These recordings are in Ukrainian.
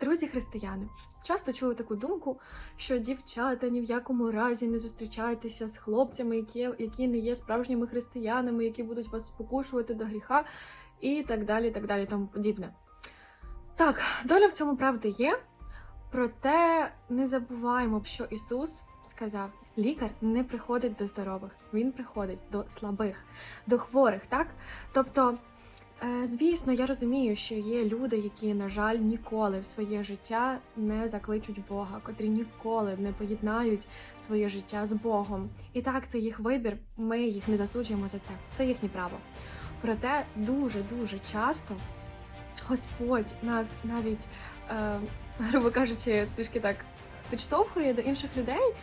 Друзі християни, часто чую таку думку, що дівчата ні в якому разі не зустрічайтеся з хлопцями, які, які не є справжніми християнами, які будуть вас спокушувати до гріха, і так далі, так далі, тому подібне. Так, доля в цьому правди є, проте не забуваємо, що Ісус сказав: лікар не приходить до здорових, він приходить до слабих, до хворих, так? Тобто. Е, Звісно, я розумію, що є люди, які, на жаль, ніколи в своє життя не закличуть Бога, котрі ніколи не поєднають своє життя з Богом. І так, це їх вибір. Ми їх не засуджуємо за це. Це їхнє право. Проте дуже дуже часто Господь нас навіть, е, грубо кажучи, трішки так підштовхує до інших людей,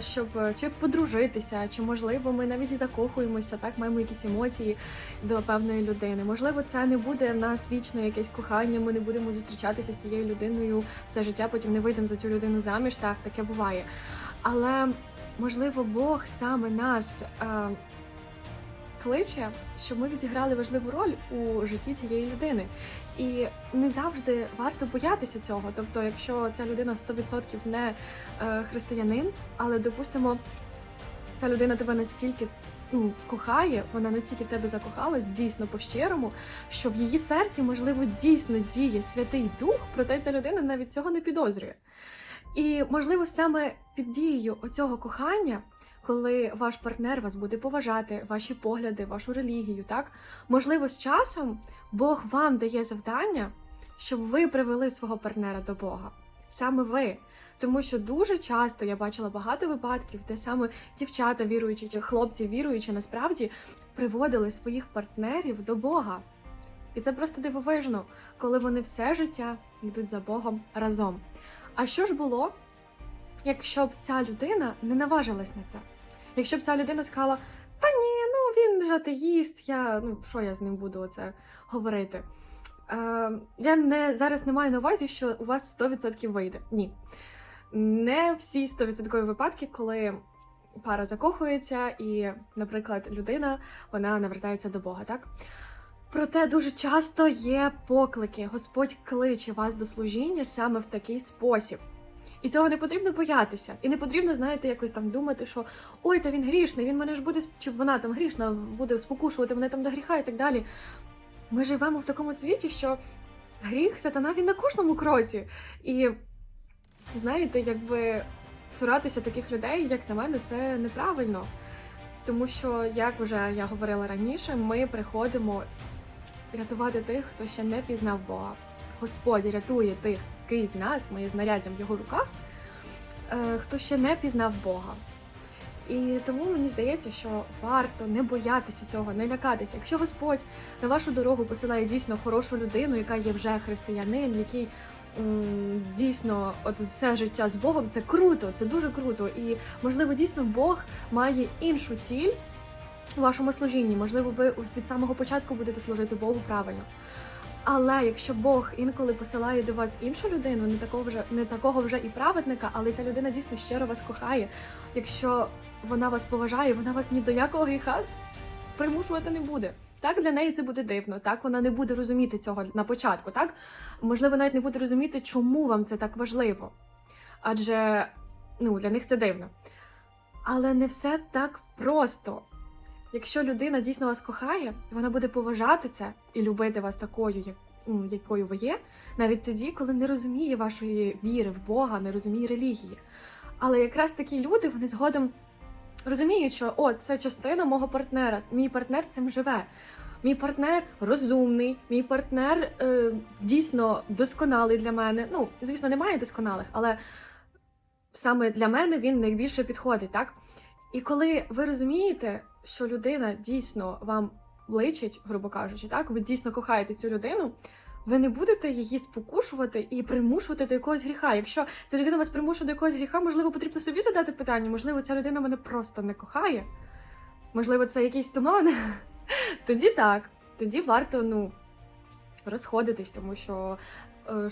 щоб чи подружитися, чи можливо ми навіть і закохуємося, так маємо якісь емоції до певної людини. Можливо, це не буде в нас вічно якесь кохання. Ми не будемо зустрічатися з цією людиною все життя, потім не вийдемо за цю людину заміж. Так, таке буває. Але можливо, Бог саме нас. Е, Кличе, щоб ми відіграли важливу роль у житті цієї людини, і не завжди варто боятися цього. Тобто, якщо ця людина 100% не е, християнин, але допустимо, ця людина тебе настільки ну, кохає, вона настільки в тебе закохалась, дійсно по-щирому, що в її серці, можливо, дійсно діє Святий Дух, проте ця людина навіть цього не підозрює. І, можливо, саме під дією оцього кохання, коли ваш партнер вас буде поважати, ваші погляди, вашу релігію, так можливо, з часом Бог вам дає завдання, щоб ви привели свого партнера до Бога. Саме ви. Тому що дуже часто я бачила багато випадків, де саме дівчата віруючі чи хлопці віруючі насправді приводили своїх партнерів до Бога. І це просто дивовижно, коли вони все життя йдуть за Богом разом. А що ж було, якщо б ця людина не наважилась на це? Якщо б ця людина сказала, та ні, ну він ж атеїст, я ну що я з ним буду оце говорити? Е, я не зараз не маю на увазі, що у вас 100% вийде. Ні. Не всі 100% випадки, коли пара закохується, і, наприклад, людина вона навертається до Бога, так? Проте дуже часто є поклики. Господь кличе вас до служіння саме в такий спосіб. І цього не потрібно боятися. І не потрібно, знаєте, якось там думати, що ой, та він грішний, він мене ж буде чи вона там грішна, буде спокушувати мене там до гріха і так далі. Ми живемо в такому світі, що гріх, сатана він на кожному кроці. І знаєте, якби цуратися таких людей, як на мене, це неправильно. Тому що, як вже я говорила раніше, ми приходимо рятувати тих, хто ще не пізнав Бога. Господь рятує тих, який з нас, ми знаряддям в його руках, е, хто ще не пізнав Бога. І тому мені здається, що варто не боятися цього, не лякатися. Якщо Господь на вашу дорогу посилає дійсно хорошу людину, яка є вже християнин, який дійсно от все життя з Богом, це круто, це дуже круто. І можливо, дійсно Бог має іншу ціль у вашому служінні. Можливо, ви від самого початку будете служити Богу правильно. Але якщо Бог інколи посилає до вас іншу людину, не такого вже не такого вже і праведника, але ця людина дійсно щиро вас кохає. Якщо вона вас поважає, вона вас ні до якого гріха примушувати не буде. Так для неї це буде дивно. Так вона не буде розуміти цього на початку. Так можливо, навіть не буде розуміти, чому вам це так важливо. Адже ну для них це дивно. Але не все так просто. Якщо людина дійсно вас кохає, вона буде поважати це і любити вас такою, як, ну, якою ви є, навіть тоді, коли не розуміє вашої віри в Бога, не розуміє релігії. Але якраз такі люди вони згодом розуміють, що о, це частина мого партнера. Мій партнер цим живе. Мій партнер розумний, мій партнер е, дійсно досконалий для мене. Ну, звісно, немає досконалих, але саме для мене він найбільше підходить, так? І коли ви розумієте, що людина дійсно вам личить, грубо кажучи, так, ви дійсно кохаєте цю людину, ви не будете її спокушувати і примушувати до якогось гріха. Якщо ця людина вас примушує до якогось гріха, можливо, потрібно собі задати питання, можливо, ця людина мене просто не кохає, можливо, це якийсь туман. Тоді так, тоді варто ну, розходитись, тому що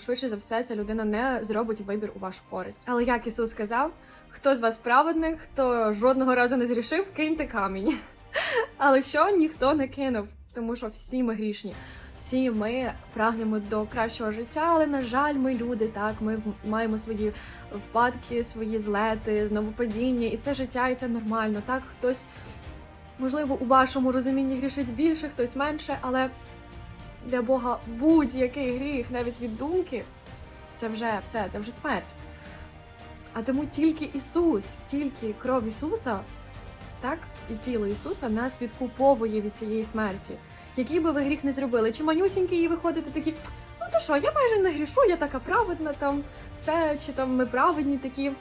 швидше за все ця людина не зробить вибір у вашу користь. Але як Ісус сказав, хто з вас праведник, хто жодного разу не зрішив, киньте камінь. Але що ніхто не кинув, тому що всі ми грішні. Всі ми прагнемо до кращого життя, але на жаль, ми люди, так ми маємо свої впадки, свої злети, знову падіння, і це життя, і це нормально. Так, хтось можливо у вашому розумінні грішить більше, хтось менше, але для Бога будь-який гріх, навіть від думки, це вже все, це вже смерть. А тому тільки Ісус, тільки кров Ісуса, так, і тіло Ісуса нас відкуповує від цієї смерті. Який би ви гріх не зробили, чи манюсінький і виходите такі, ну то що, я майже не грішу, я така праведна, там все, чи там ми праведні такі,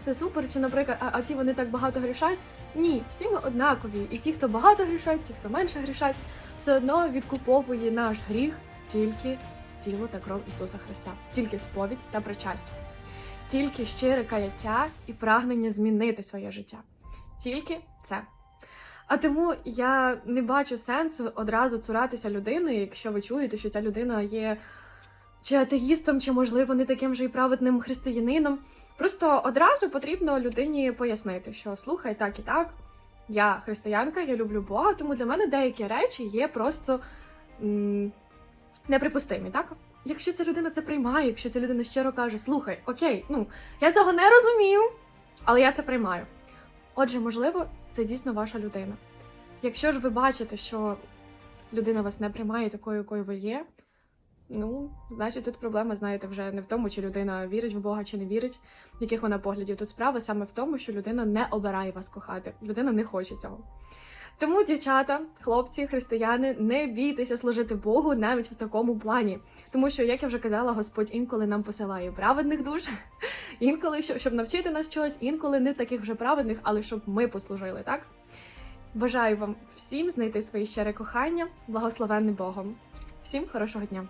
все супер, чи, наприклад, а, а ті вони так багато грішать. Ні, всі ми однакові. І ті, хто багато грішать, ті, хто менше грішать, все одно відкуповує наш гріх тільки тіло та кров Ісуса Христа, тільки сповідь та причастя, тільки щире каяття і прагнення змінити своє життя. Тільки це. А тому я не бачу сенсу одразу цуратися людини, якщо ви чуєте, що ця людина є чи атеїстом, чи, можливо, не таким же і праведним християнином. Просто одразу потрібно людині пояснити, що слухай, так і так, я християнка, я люблю Бога, тому для мене деякі речі є просто м, неприпустимі, так? Якщо ця людина це приймає, якщо ця людина щиро каже, слухай, окей, ну я цього не розумію, але я це приймаю. Отже, можливо, це дійсно ваша людина. Якщо ж ви бачите, що людина вас не приймає такою, якою ви є, ну, значить, тут проблема, знаєте, вже не в тому, чи людина вірить в Бога, чи не вірить, яких вона поглядів. Тут справа саме в тому, що людина не обирає вас кохати. Людина не хоче цього. Тому, дівчата, хлопці, християни, не бійтеся служити Богу навіть в такому плані. Тому що, як я вже казала, Господь інколи нам посилає праведних душ, інколи щоб, навчити нас чогось, інколи не таких вже праведних, але щоб ми послужили, так? Бажаю вам всім знайти своє щире кохання, благословенне Богом. Всім хорошого дня!